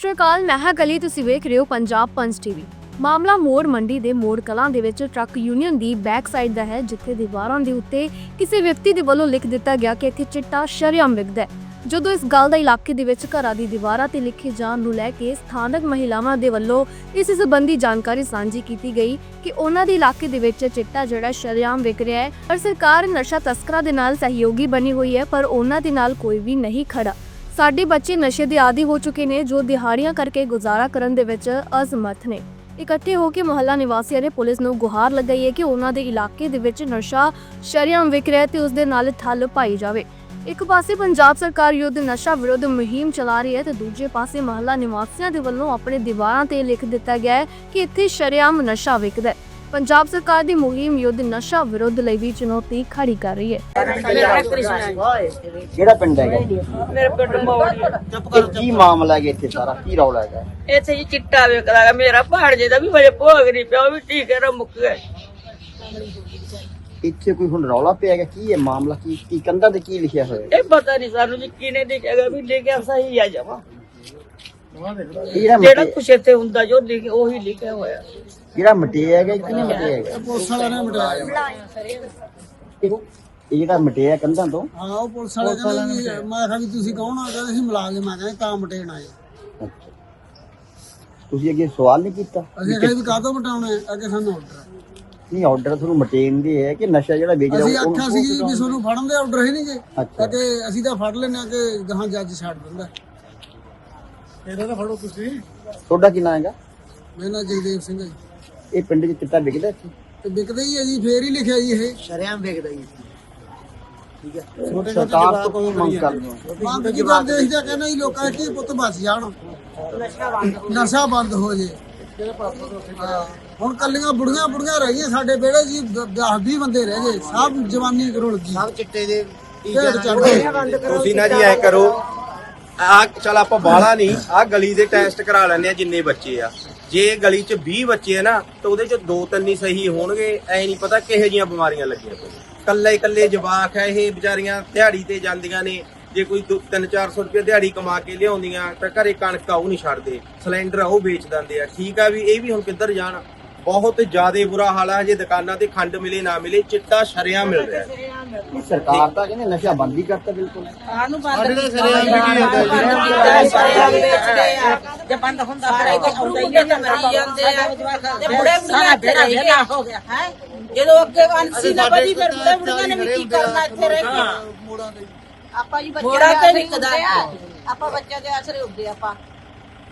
ਸਤਿ ਅਕਾਲ, ਮੈਂ ਹਾਂ ਕਲੀ ਤੁਸੀਂ ਵੇਖ ਰਹੇ ਹੋ ਪੰਜਾਬ ਪੰਜ ਟੀਵੀ ਮਾਮਲਾ ਮੋੜ ਮੰਡੀ ਦੇ ਮੋੜ ਕਲਾਂ ਦੇ ਵਿੱਚ ਟਰੱਕ ਯੂਨੀਅਨ ਦੀ ਬੈਕ ਸਾਈਡ ਦਾ ਹੈ, ਜਿੱਥੇ ਦੀਵਾਰਾਂ ਦੇ ਉੱਤੇ ਕਿਸੇ ਵਿਅਕਤੀ ਦੇ ਵੱਲੋਂ ਲਿਖ ਦਿੱਤਾ ਗਿਆ ਕਿ ਇੱਥੇ ਚਿੱਟਾ ਸ਼ਰੇਆਮ ਵਿਕਦਾ ਹੈ। ਜਦੋਂ ਇਸ ਗੱਲ ਦਾ ਇਲਾਕੇ ਦੇ ਵਿੱਚ ਘਰਾਂ ਦੀ ਦੀਵਾਰਾਂ ਤੇ ਲਿਖੇ ਜਾਣ ਨੂੰ ਲੈ ਕੇ ਸਥਾਨਕ ਮਹਿਲਾਵਾਂ ਦੇ ਵੱਲੋਂ ਇਸ ਸੰਬੰਧੀ ਜਾਣਕਾਰੀ ਸਾਂਝੀ ਕੀਤੀ ਗਈ ਕਿ ਉਹਨਾਂ ਦੇ ਇਲਾਕੇ ਦੇ ਵਿੱਚ ਚਿੱਟਾ ਜਿਹੜਾ ਸ਼ਰੇਆਮ ਵਿਕ ਰਿਹਾ ਹੈ, ਪਰ ਸਰਕਾਰ ਨਸ਼ਾ ਤਸਕਰਾਂ ਦੇ ਨਾਲ ਸਹਿਯੋਗੀ ਬਣੀ ਹੋਈ ਹੈ, ਪਰ ਉਹਨਾਂ ਦੇ ਨਾਲ ਕੋਈ ਵੀ ਨਹੀਂ ਖੜਾ। ਸਾਡੇ ਬੱਚੇ ਨਸ਼ੇ ਦੇ ਆਦੀ ਹੋ ਚੁੱਕੇ ਨੇ ਜੋ ਦਿਹਾੜੀਆਂ ਕਰਕੇ ਗੁਜ਼ਾਰਾ ਕਰਨ ਦੇ ਵਿੱਚ ਅਸਮਰਥ ਨੇ। ਇਕੱਠੇ ਹੋ ਕੇ ਮੁਹੱਲਾ ਨਿਵਾਸੀਆਂ ਨੇ ਪੁਲਿਸ ਨੂੰ ਗੁਹਾਰ ਲਗਾਈ ਹੈ ਕਿ ਉਹਨਾਂ ਦੇ ਇਲਾਕੇ ਦੇ ਵਿੱਚ ਨਸ਼ਾ ਸ਼ਰੇਆਮ ਵਿਕ ਰਿਹਾ ਤੇ ਉਸ ਦੇ ਨਾਲ ਠੱਲ ਪਾਈ ਜਾਵੇ। ਇੱਕ ਪਾਸੇ ਪੰਜਾਬ ਸਰਕਾਰ ਯੁੱਧ ਨਸ਼ਾ ਵਿਰੋਧ ਮੁਹਿੰਮ ਚਲਾ ਰਹੀ ਹੈ ਤੇ ਦੂਜੇ ਪਾਸੇ ਮਹੱਲਾ ਨਿਵਾਸੀਆਂ ਦੇ ਵੱਲੋਂ ਆਪਣੇ ਦੀਵਾਰਾਂ ਤੇ ਲਿਖ ਦਿੱਤਾ ਗਿਆ ਹੈ ਕਿ ਇੱਥੇ ਸ਼ਰੇਆਮ ਨਸ਼ਾ ਵਿਕਦਾ ਹੈ। ਪੰਜਾਬ ਸਰਕਾਰ ਦੀ ਮੁਹਿੰਮ ਯੁੱਧ ਨਸ਼ਾ ਵਿਰੋਧ ਲਈ ਵੀ ਚੁਣੌਤੀ ਖੜੀ ਕਰ ਰਹੀ ਹੈ। ਕਿਹੜਾ ਪਿੰਡ ਹੈਗਾ? ਮੇਰੇ ਪਿੰਡ ਮੋੜ। ਇਹ ਕੀ ਮਾਮਲਾ ਹੈਗਾ ਇੱਥੇ ਸਾਰਾ? ਕੀ ਰੌਲਾ ਹੈਗਾ? ਇੱਥੇ ਜੀ ਚਿੱਟਾ ਵੇਖਦਾ ਗਾ ਮੇਰਾ ਪਹਾੜ ਜੇ ਦਾ ਵੀ ਮੇਰੇ ਭੋਗ ਨਹੀਂ ਪਿਆ ਉਹ ਵੀ ਟੀਕੇ ਨਾਲ ਮੁੱਕ ਗਿਆ। ਇੱਥੇ ਕੋਈ ਹੁਣ ਰੌਲਾ ਪਿਆ ਹੈਗਾ? ਕੀ ਹੈ ਮਾਮਲਾ? ਕੀ ਕੀ ਕੰਧਾਂ ਤੇ ਕੀ ਲਿਖਿਆ ਹੋਇਆ? ਹੈ? ਇਹ ਪਤਾ ਨਹੀਂ ਸਾਨੂੰ ਜੀ ਕਿਨੇ ਦੇਖਿਆਗਾ ਵੀ ਲਿਖਿਆ ਸਹੀ ਆ ਇਹ ਜਿਹੜਾ ਕੁਛ ਇੱਥੇ ਹੁੰਦਾ ਜੋ ਲਿਖ ਉਹੀ ਲਿਖਿਆ ਹੋਇਆ। ਜਿਹੜਾ ਮਟਿਆ ਹੈਗਾ ਇਹ ਕਿਹਨੇ ਮਟਿਆ ਹੈਗਾ। ਪੁਲਿਸ ਵਾਲਿਆਂ ਨੇ ਮਟਾਇਆ ਇਹ ਇਹ ਜਿਹੜਾ ਮਟਿਆ ਕੰਧਾਂ ਤੋਂ। ਹਾਂ ਉਹ ਪੁਲਿਸ ਵਾਲੇ ਕਹਿੰਦੇ ਮੈਂ ਕਿਹਾ ਵੀ ਤੁਸੀਂ ਕੌਣ ਆ? ਕਹਿੰਦੇ ਅਸੀਂ ਮੁਲਾਜ਼ਮ ਆ ਕਹਿੰਦੇ ਤਾਂ ਮਟੇਣ ਆਏ। ਤੁਸੀਂ ਅੱਗੇ ਸਵਾਲ ਨਹੀਂ ਕੀਤਾ? ਅਸੀਂ ਕਿਹਾ ਵੀ ਕਾਹਤੋਂ ਮਟਾਉਣੇ? ਅੱਗੇ ਸਾਨੂੰ ਆਰਡਰ ਨਹੀਂ ਆਰਡਰ ਤੁਹਾਨੂੰ ਮਟੇਨ ਦੇ ਹੈ ਕਿ ਨਸ਼ਾ ਜਿਹੜਾ ਵੇਚ ਅਸੀਂ ਰਿਹਾ ਆਖਿਆ ਸੀ ਵੀ ਤੁਹਾਨੂੰ ਫੜਨ ਦੇ ਆਰਡਰ ਹੀ ਨਹੀਂਗੇ ਅੱਛਾ। ਕਿ ਅਸੀਂ ਤਾਂ ਫੜ ਲੈਣੇ ਕਿ ਗਾਹਾਂ ਜੱਜ ਛੱਡ ਦਿੰਦਾ। ਇਹਦਾ ਤਾਂ ਫੜੋ ਤੁਸੀਂ। ਤੁਹਾਡਾ ਕੀ ਨਾਂ ਹੈਗਾ? ਮੇਰਾ ਨਾਂ ਜਗਦੇਵ ਸਿੰਘ ਹੈ ਜੀ। ਇਹ ਪਿੰਡ 'ਚ ਚਿੱਟਾ ਵਿਕਦਾ ਇੱਥੇ? ਤੇ ਵਿਕਦਾ ਹੀ ਹੈ ਜੀ ਫੇਰ ਹੀ ਲਿਖਿਆ ਜੀ ਇਹ। ਸਰਕਾਰ ਤੋਂ ਕੋਈ ਮੰਗ ਕਰਦੇ ਹੋ। ਮੰਗ ਕੀ ਕਰਦੇ ਤਾਂ ਕਹਿੰਦੇ ਜੀ ਲੋਕਾਂ ਦੇ ਪੁੱਤ ਬਚ ਜਾਣ। ਨਸ਼ਾ ਬੰਦ ਹੋ ਜੇ। ਹਾਂ। ਹੁਣ ਕੱਲੀਆਂ ਬੁੜੀਆਂ ਬੁੜੀਆਂ ਰਹਿ ਗਈਆਂ ਸਾਡੇ ਵਿਹੜੇ ਜੀ 10 20 ਬੰਦੇ ਰਹਿ ਗਏ। ਸਭ ਜਵਾਨੀ ਰੁਲ ਗਈ ਸਭ ਚਿੱਟੇ ਦੇ ਗਏ। ਤੁਸੀਂ ਨਾ ਜੀ ਐ ਕਰੋ ਆ ਚਲ ਆਪਾਂ ਬਾਹਲਾ ਨਹੀਂ ਆ ਗਲੀ ਦੇ ਟੈਸਟ ਕਰਾ ਲੈਂਦੇ ਆ ਜਿੰਨੇ ਬੱਚੇ ਆ। ਜੇ ਗਲੀ 'ਚ 20 ਬੱਚੇ ਆ ਨਾ, ਤਾਂ ਉਹਦੇ 'ਚ ਦੋ ਤਿੰਨ ਹੀ ਸਹੀ ਹੋਣਗੇ, ਐ ਨਹੀਂ ਪਤਾ ਕਿਹੋ ਜੀਆਂ ਬਿਮਾਰੀਆਂ ਲੱਗੀਆਂ ਪਈਆਂ। ਕੱਲੇ ਕੱਲੇ ਜਵਾਕ ਹੈ ਇਹ ਵਿਚਾਰੀਆਂ, ਦਿਹਾੜੀ ਤੇ ਜਾਂਦੀਆਂ ਨੇ। ਜੇ ਕੋਈ 3-400 ਰੁਪਏ ਦਿਹਾੜੀ ਕਮਾ ਕੇ ਲਿਆਉਂਦੀਆਂ, ਤਾਂ ਘਰੇ ਕਣਕ ਆ, ਉਹ ਨਹੀਂ ਛੱਡਦੇ। ਸਿਲੰਡਰ ਆ, ਉਹ ਵੇਚ ਦਿੰਦੇ ਆ। ਠੀਕ ਆ ਵੀ ਇਹ ਵੀ ਹੁਣ ਕਿੱਧਰ ਜਾਣ? ਬਹੁਤ ਜ਼ਿਆਦਾ ਬੁਰਾ ਹਾਲ ਆ ਜੇ ਦੁਕਾਨਾਂ ਤੇ ਖੰਡ ਮਿਲੇ ਨਾ ਮਿਲੇ ਚਿੱਟਾ ਸ਼ਰਿਆਂ ਮਿਲ ਰਿਹਾ ਸਰਕਾਰ ਤਾਂ ਕਹਿੰਦੇ ਨਸ਼ਾ ਬੰਦ ਹੀ ਕਰਤਾ ਬਿਲਕੁਲ। ਸਾਨੂੰ ਬੰਦ ਕੀਤਾ ਜੇ। ਬੰਦ ਹੁੰਦਾ ਫਿਰ ਇੱਥੇ ਆਉਂਦਾ ਹੀ ਨਹੀਂ ਮਰੀ ਜਾਂਦੇ ਆ। ਤੇ ਬੁੜੇ ਬੁੜੀਆਂ ਇੱਥੇ ਰਹਿ ਗਿਆ ਹੋ ਗਿਆ। ਹੈ? ਜਦੋਂ ਅੱਗੇ ਅੰਸੀ ਨਾ ਵਧੀ ਫਿਰ ਬੁੜੇ ਬੁੜੀਆਂ ਨੇ ਵੀ ਕੀ ਕਰਨਾ ਇੱਥੇ ਰਹਿ ਕੇ? ਆਪਾਂ ਜੀ ਮੋੜਾ ਬੱਚਿਆਂ ਦੇ ਨਿਕਦਾ ਆਸਰੇ ਹੁੰਦੇ ਆ। ਆਪਾਂ ਬੱਚਿਆਂ ਦੇ ਆਸਰੇ ਹੁੰਦੇ ਆਪਾਂ।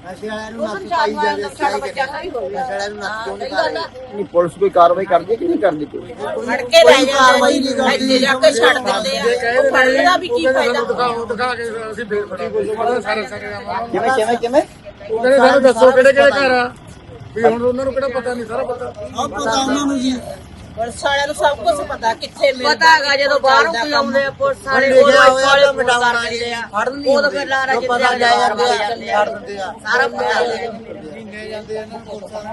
ਨਸ਼ੇ ਵਾਲਿਆਂ ਉਹ ਸੰਸਾਰ ਵਾਲਾ ਸਾਡਾ ਬੱਚਾ ਸਹੀ ਹੋ ਗਿਆ। ਹਾਂ, ਸਹੀ ਗੱਲ ਆ। ਨਹੀਂ ਪੁਲਿਸ ਕੋਈ ਕਾਰਵਾਈ ਕਰਦੀ ਹੈ ਕਿ ਨਹੀਂ ਕਰਦੀ ਕੋਈ ਫੜ ਕੇ ਲੈ ਜਾਂਦੇ ਕਾਰਵਾਈ ਨਹੀਂ ਕਰਦੀ। ਇੱਥੇ ਜਾ ਕੇ ਛੱਡ ਦਿੰਦੇ ਆ। ਉਹ ਫੜਨ ਦਾ ਵੀ ਕੀ ਫਾਇਦਾ? ਦਿਖਾ ਕੇ ਅਸੀਂ ਫੇਰ ਫੜੀ ਬੋਲ ਸਾਰੇ ਸਾਰੇ ਕਿਵੇਂ ਕਿਵੇਂ ਕਿਵੇਂ? ਉਹ ਕਹਿੰਦੇ ਸਾਨੂੰ ਦੱਸੋ ਕਿਹੜੇ ਕਿਹੜੇ ਘਰ ਆ? ਵੀ ਹੁਣ ਉਹਨਾਂ ਨੂੰ ਕਿਹੜਾ ਪਤਾ ਨਹੀਂ ਸਾਰਾ ਪਤਾ। ਆ ਪਤਾ ਉਹਨਾਂ ਨੂੰ ਜੀ। ਪੁਲਿਸ ਵਾਲਿਆਂ ਨੂੰ ਸਭ ਕੁਝ ਪਤਾ ਕਿੱਥੇ ਮਿਲਦਾ ਪਤਾ ਹੈਗਾ ਜਦੋਂ ਬਾਹਰੋਂ ਕੋਈ ਆਉਂਦੇ ਆ ਪੁਲਿਸ ਵਾਲੇ ਉਹ ਵਾਲੇ ਮਟਾਉਣਾ ਦਿੰਦੇ ਆ। ਉਹ ਤਾਂ ਫਿਰ ਲਾਰਾ ਜਿੱਤੇ ਆ ਜਾਂਦੇ ਆ ਸਾਰਾ ਪਤਾ ਇਹ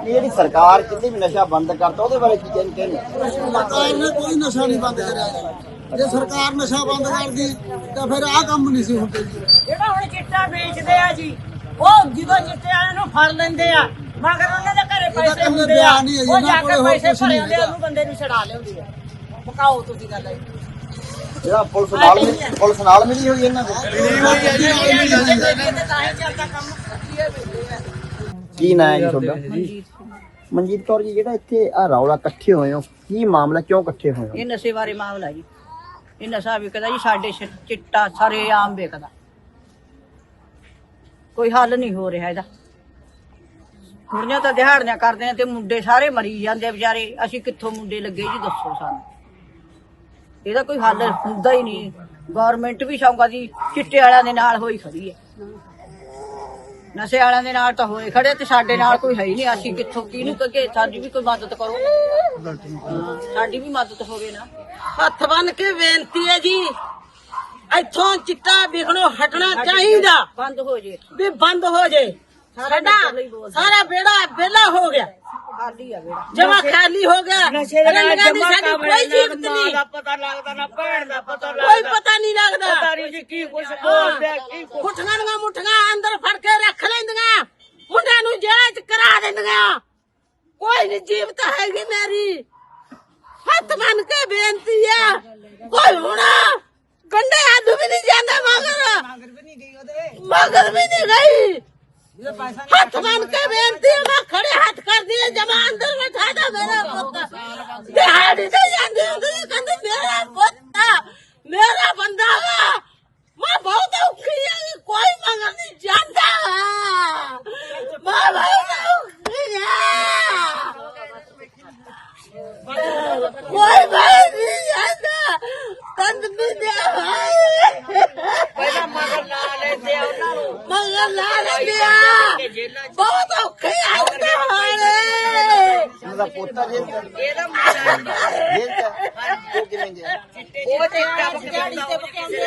ਜਿਹੜੀ ਸਰਕਾਰ ਕਿਤੇ ਵੀ ਨਸ਼ਾ ਬੰਦ ਕਰਤਾ ਉਹਦੇ ਬਾਰੇ ਕੀ ਕਹਿੰਦੇ ਨੇ ਸਰਕਾਰ ਨੇ ਕੋਈ ਨਸ਼ਾ ਨਹੀਂ ਬੰਦ ਕਰਿਆ ਜੀ। ਸਰਕਾਰ ਨਸ਼ਾ ਬੰਦ ਕਰਦੀ ਤਾਂ ਫਿਰ ਆਹ ਕੰਮ ਨਹੀਂ ਸੀ ਹੁੰਦੇ ਜਿਹੜਾ ਹੁਣ ਚਿੱਟਾ ਵੇਚਦੇ ਆ ਜੀ ਉਹ ਜਦੋਂ ਚਿੱਟੇ ਵਾਲਿਆਂ ਨੂੰ ਫੜ ਲੈਂਦੇ ਆ ਮਗਰ ਉਹਨਾਂ ਪੈਸੇ ਕਹਿੰਦੇ ਹੁੰਦੇ ਆ। ਬਿਆਨ ਹੀ ਹੈ ਜੀ, ਉਹ ਇਹਨਾਂ ਜਾ ਕੋਲੇ ਕੇ ਹੋਰ ਪੈਸੇ ਕੁਛ ਭਰੇ ਨਹੀਂ ਹੁੰਦੇ। ਆ ਹੈਗਾ। ਉਹਨੂੰ ਬੰਦੇ ਨੂੰ ਛਡਾ ਲਿਆਉਂਦੇ ਆ। ਮੁਕਾਓ ਤੁਸੀਂ ਗੱਲ ਇਹ। ਜਿਹੜਾ ਪੁਲਿਸ ਨਾਲ ਮਿਲ- ਪੁਲਿਸ ਨਾਲ ਮਿਲੀ ਹੋਈ ਇਹਨਾਂ ਦੇ ਤਾਂ ਹੀ ਚੱਲਦਾ ਕੰਮ ਕੀ ਹੈ ਵੇਚਦੇ ਆ। ਕੀ ਨਾਂ ਹੈ ਜੀ ਤੁਹਾਡਾ? ਮਨਜੀਤ ਕੌਰ ਜੀ ਜਿਹੜਾ ਇੱਥੇ ਆ ਰੌਲਾ ਇਕੱਠੇ ਹੋਏ ਹੋ ਕੀ ਮਾਮਲਾ ਕਿਉਂ ਇਕੱਠੇ ਹੋਏ ਹੋ? ਇਹ ਨਸ਼ੇ ਬਾਰੇ ਮਾਮਲਾ ਜੀ। ਇਹ ਨਸ਼ਾ ਵਿਕਦਾ ਜੀ ਸਾਡੇ ਚਿੱਟਾ ਸਾਰੇ ਆਮ ਵਿਕਦਾ। ਕੋਈ ਹੱਲ ਨਹੀਂ ਹੋ ਰਿਹਾ ਇਹਦਾ। ਕੁੜੀਆਂ ਤਾਂ ਦਿਹਾੜੀਆਂ ਕਰਦੇ ਆ ਤੇ ਮੁੰਡੇ ਸਾਰੇ ਮਰੀ ਜਾਂਦੇ ਆ ਵਿਚਾਰੇ। ਅਸੀਂ ਕਿੱਥੋਂ ਮੁੰਡੇ ਲੱਗੇ ਜੀ ਦੱਸੋ ਸਾਨੂੰ। ਇਹਦਾ ਕੋਈ ਹੱਲ ਹੁੰਦਾ ਹੀ ਨਹੀਂ। ਗਵਰਨਮੈਂਟ ਵੀ ਸ਼ੌਂਕਾ ਦੀ ਚਿੱਟੇ ਵਾਲਿਆਂ ਦੇ ਨਾਲ ਹੋਈ ਖੜੀ ਹੈ। ਨਸ਼ੇ ਵਾਲਿਆਂ ਦੇ ਨਾਲ ਤਾਂ ਹੋਏ ਖੜੇ ਤੇ ਸਾਡੇ ਨਾਲ ਕੋਈ ਹੈ ਹੀ ਨਹੀਂ। ਅਸੀਂ ਕਿੱਥੋਂ ਕਿਹਨੂੰ ਕਹੇ ਸਾਡੀ ਵੀ ਕੋਈ ਮਦਦ ਕਰੋ। ਹਾਂ, ਸਾਡੀ ਵੀ ਮਦਦ ਹੋਵੇ ਨਾ। ਹੱਥ ਬੰਨ ਕੇ ਬੇਨਤੀ ਹੈ ਜੀ ਇੱਥੋਂ ਚਿੱਟਾ ਵਿਕਣੋਂ ਹਟਣਾ ਚਾਹੀਦਾ। ਬੰਦ ਹੋ ਜੇ। ਵੀ ਬੰਦ ਹੋ ਜੇ। ਸਾਡਾ ਸਾਰਾ ਬੇੜਾ ਵਿਹਲਾ ਹੋ ਗਿਆ। ਖਾਲੀ ਆ ਵੇੜਾ ਜਮਾ ਖਾਲੀ ਹੋ ਗਿਆ। ਨਸ਼ੇ ਦੇ ਨਾਲ ਜਮਾ ਕੋਈ ਜੀਵਤ ਨਹੀਂ। ਦਾ ਪਤਾ ਲੱਗਦਾ ਨਾ ਭੈਣ ਦਾ ਪਤਾ ਲੱਗਦਾ। ਕੋਈ ਪਤਾ ਨਹੀਂ ਲੱਗਦਾ। ਪਤਾ ਨਹੀਂ ਜੀ ਕੀ ਕੁਛ ਬੋਲਦੇ ਕੀ ਕੁੱਠੀਆਂ ਦੀਆਂ ਮੁੱਠੀਆਂ ਅੰਦਰ ਫੜ ਕੇ ਰੱਖ ਲੈਂਦੀਆਂ। ਕਰਾ ਦਿੰਦੀਆਂ। ਕੋਈ ਨਹੀਂ ਜੀਵਤ ਹੈਗੀ ਮੇਰੀ। ਹੱਥ ਬੰਨ ਕੇ ਬੇਨਤੀ ਆ। ਕੋਈ ਹੁਣਾ ਕੰਡੇ ਹੱਥ ਵੀ ਨਹੀਂ ਜਾਂਦਾ ਮਗਰ। ਮਗਰ ਵੀ ਨਹੀਂ ਗਈ ਉਹਦੇ। ਮਗਰ ਵੀ ਹੱਥ ਬੰਨ ਕੇ ਬੇਨਤੀ ਆ, ਮੈਂ ਖੜੇ ਹੱਥ ਕਰਦੀ ਆ ਜਮਾ ਅੰਦਰ ਬਿਠਾ ਦਾ ਮੇਰਾ ਪੁੱਤ। ਦਿਹਾੜੀ ਤੇ ਜਾਂਦੀ ਹੁੰਦੀ ਸੀ, ਕਹਿੰਦੀ ਮੇਰਾ ਪੁੱਤ ਮੇਰਾ ਬੰਦਾ ਵਾ। ਮੈਂ ਬਹੁਤ ਔਖੀ ਆ ਕੋਈ ਮੰਗਣ ਨਹੀਂ ਜਾਂਦਾ। ਮੈਂ ਬਹੁਤ ਔਖੀ ਆ। ਕੋਈ ਬਾਹਰ ਨਹੀਂ ਜਾਂਦਾ। ਤੰਦ ਨਹੀਂ ਦੇ ਪਹਿਲਾਂ ਮਗਰ ਲਾ ਲੈਂਦੇ ਆ ਉਹਨਾਂ ਨੂੰ ਮਗਰ ਲਾ ਲੈਂਦੇ ਆ ਬਹੁਤ ਔਖੇ ਆ ਉਹਦੇ ਹਾਲੇ ਇਹਨਾਂ ਦਾ ਪੋਤਾ ਜੇਲ੍ਹ ਚ ਇਹਦਾ ਜੇਲ੍ਹ ਚ ਉਹ ਕਿਵੇਂ ਗਿਆ ਉਹ ਤੇ ਦਿਹਾੜੀ ਤੇ ਬਕਾਉਂਦੇ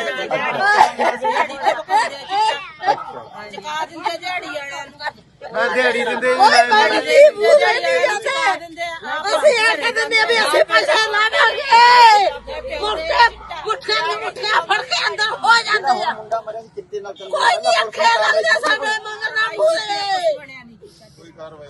ਚਕਾ ਦਿੰਦੇ ਦਿਹਾੜੀ ਵਾਲਿਆਂ ਨੂੰ ਦਿਹਾੜੀ ਦਿੰਦੇ ਓਏ ਬਾਈ ਜੀ ਬੂਝੇ ਨਹੀਂ ਜਾਂਦੇ ਅਸੀਂ ਇਹ ਕਹਿੰਦੇ ਵੀ ਅਸੀਂ ਪੈਸੇ ਲਾਵਾਂਗੇ ਮੁੱਠੇ ਮੁੱਠੇ ਨੂੰ ਮੁੱਠਿਆ ਫੜ ਕੇ ਅੰਦਰ ਹੋ ਜਾਂਦੇ ਆ। ਮੁੰਡਾ ਮਰਿਆ ਸੀ ਚਿੱਟੇ ਨਾਲ ਚੱਲ ਕੋਈ ਨਹੀਂ ਅੱਖੇ ਲੱਗਦੇ ਸਾਡੇ ਮਗਰ ਨਾ ਭੂਲੇ ਕੋਈ ਕਾਰਵਾਈ